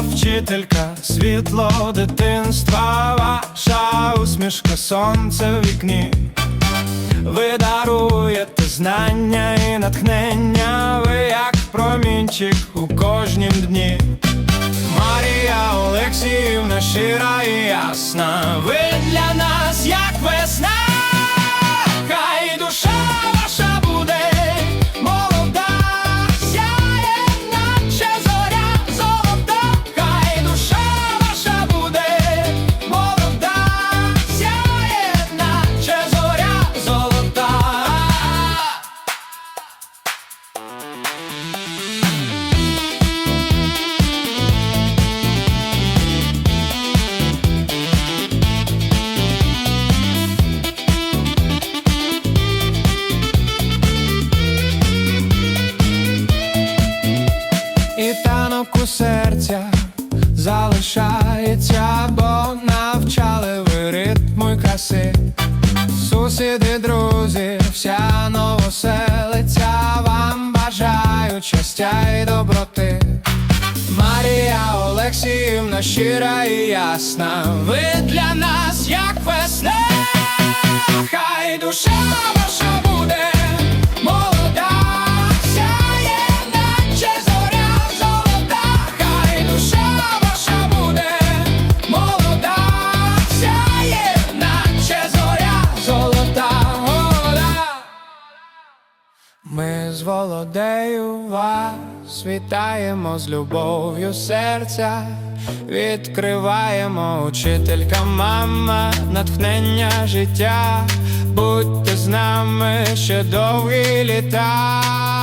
вчителька, світло дитинства, ваша усмішка, сонце в вікні. Ви даруєте знання і натхнення, ви як промінчик у кожнім дні. Марія Олексіївна щира і ясна, ви серця залишається, бо навчали ви ритму й краси. Сусіди, друзі, вся новоселиця вам бажають щастя й доброти. Марія Олексіївна щира і ясна, ви для нас як весна, з володею вас. Вітаємо з любов'ю серця, відкриваємо учителька, мама, натхнення життя, будьте з нами ще довгі літа.